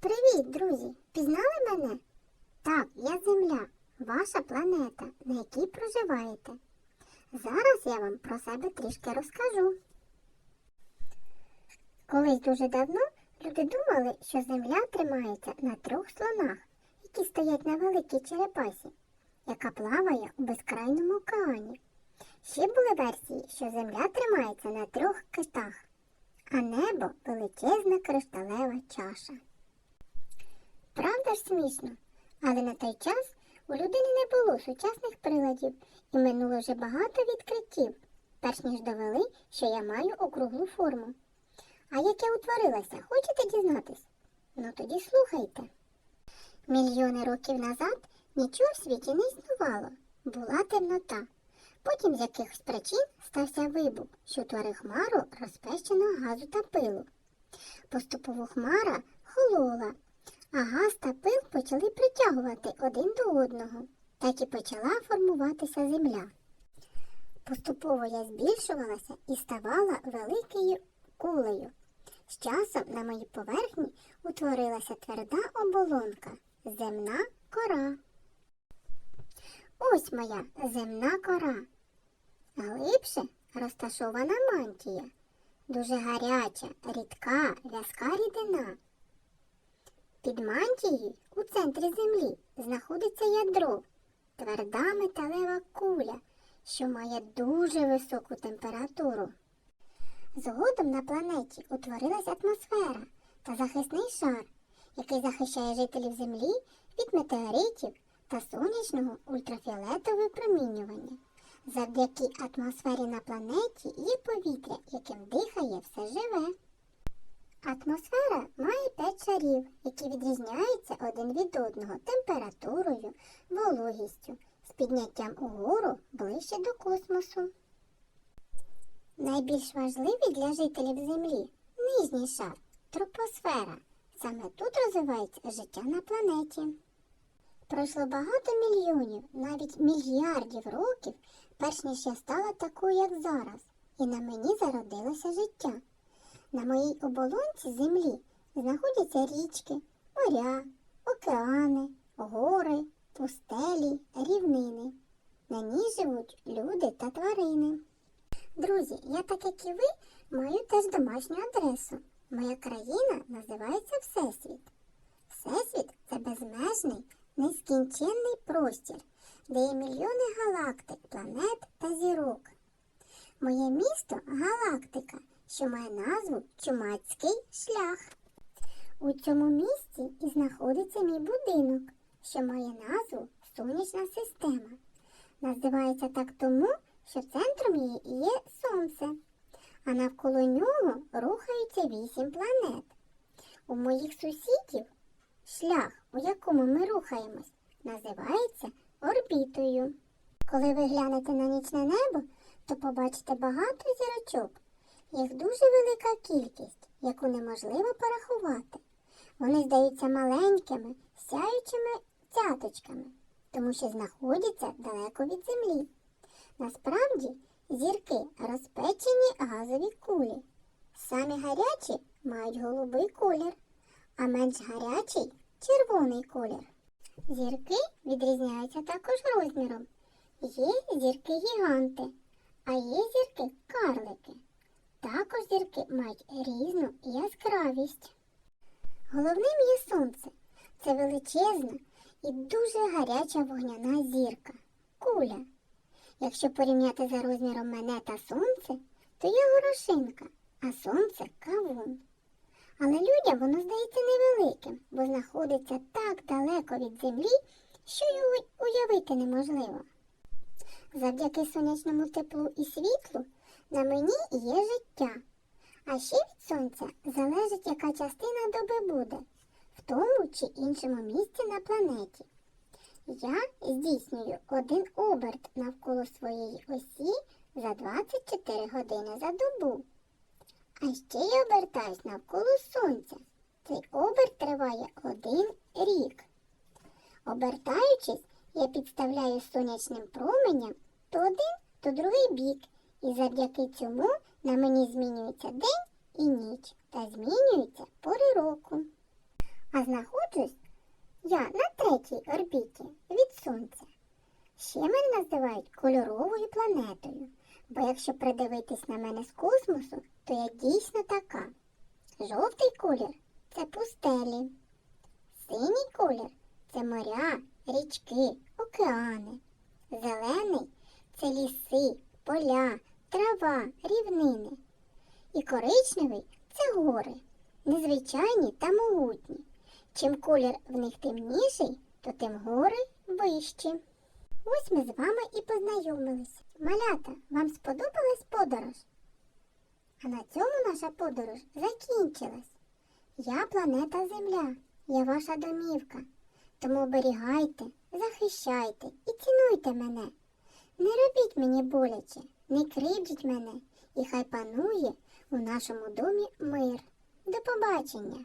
Привіт, друзі! Пізнали мене? Так, я Земля, ваша планета, на якій проживаєте. Зараз я вам про себе трішки розкажу. Колись дуже давно люди думали, що Земля тримається на трьох слонах, які стоять на великій черепасі, яка плаває у безкрайному океані. Ще були версії, що Земля тримається на трьох китах, а небо величезна кришталева чаша. Правда ж смішно, але на той час у людини не було сучасних приладів і минуло вже багато відкриттів, перш ніж довели, що я маю округлу форму. А як я утворилася, хочете дізнатись? Ну тоді слухайте. Мільйони років назад нічого в світі не існувало, була темнота. Потім з якихось причин стався вибух, що утворив хмару розпещеного газу та пилу. Поступово хмара холола, а газ та пил почали притягувати один до одного. Так і почала формуватися земля. Поступово я збільшувалася і ставала великою кулею. З часом на моїй поверхні утворилася тверда оболонка земна кора. Ось моя земна кора. Глибше розташована мантія, дуже гаряча, рідка, в'язка рідина. Під мантією у центрі землі знаходиться ядро, тверда металева куля, що має дуже високу температуру. Згодом на планеті утворилась атмосфера та захисний шар, який захищає жителів Землі від метеоритів та сонячного ультрафіолетового випромінювання. Завдяки атмосфері на планеті є повітря, яким дихає все живе. Атмосфера має п'ять шарів, які відрізняються один від одного температурою, вологістю, з підняттям угору ближче до космосу. Найбільш важливий для жителів Землі нижній шар тропосфера. Саме тут розвивається життя на планеті. Пройшло багато мільйонів, навіть мільярдів років, перш ніж я стала такою, як зараз, і на мені зародилося життя. На моїй оболонці землі знаходяться річки, моря, океани, гори, пустелі, рівнини. На ній живуть люди та тварини. Друзі, я, так як і ви, маю теж домашню адресу. Моя країна називається Всесвіт. Всесвіт це безмежний, нескінченний простір, де є мільйони галактик, планет та зірок. Моє місто галактика, що має назву Чумацький шлях. У цьому місці і знаходиться мій будинок, що має назву Сонячна система. Називається так тому, що центром її є Сонце, а навколо нього рухаються вісім планет. У моїх сусідів шлях, у якому ми рухаємось, називається орбітою. Коли ви глянете на нічне небо, то побачите багато зірочок. Їх дуже велика кількість, яку неможливо порахувати. Вони здаються маленькими, сяючими цяточками, тому що знаходяться далеко від землі. Насправді зірки розпечені газові кулі. Самі гарячі мають голубий колір, а менш гарячий червоний колір. Зірки відрізняються також розміром. Є зірки гіганти, а є зірки. Також зірки мають різну яскравість. Головним є сонце. Це величезна і дуже гаряча вогняна зірка куля. Якщо порівняти за розміром мене та сонце, то я горошинка, а сонце кавун. Але людям воно здається невеликим, бо знаходиться так далеко від землі, що й уявити неможливо. Завдяки сонячному теплу і світлу на мені є життя. А ще від сонця залежить, яка частина доби буде в тому чи іншому місці на планеті. Я здійснюю один оберт навколо своєї осі за 24 години за добу. А ще я обертаюсь навколо сонця. Цей оберт триває один рік. Обертаючись, я підставляю сонячним променям то один, то другий бік, і завдяки цьому на мені змінюється день і ніч та змінюються пори року. а знаходжусь я на третій орбіті від Сонця. Ще мене називають кольоровою планетою, бо якщо придивитись на мене з космосу, то я дійсно така. Жовтий колір це пустелі, синій колір це моря, річки, океани. Зелений це ліси, поля, трава, рівнини. І коричневий це гори, незвичайні та могутні. Чим колір в них темніший, то тим гори вищі. Ось ми з вами і познайомились. Малята, вам сподобалась подорож? А на цьому наша подорож закінчилась. Я планета Земля, я ваша домівка. Тому оберігайте, захищайте і цінуйте мене. Не робіть мені боляче, не кривдіть мене, і хай панує у нашому домі мир. До побачення!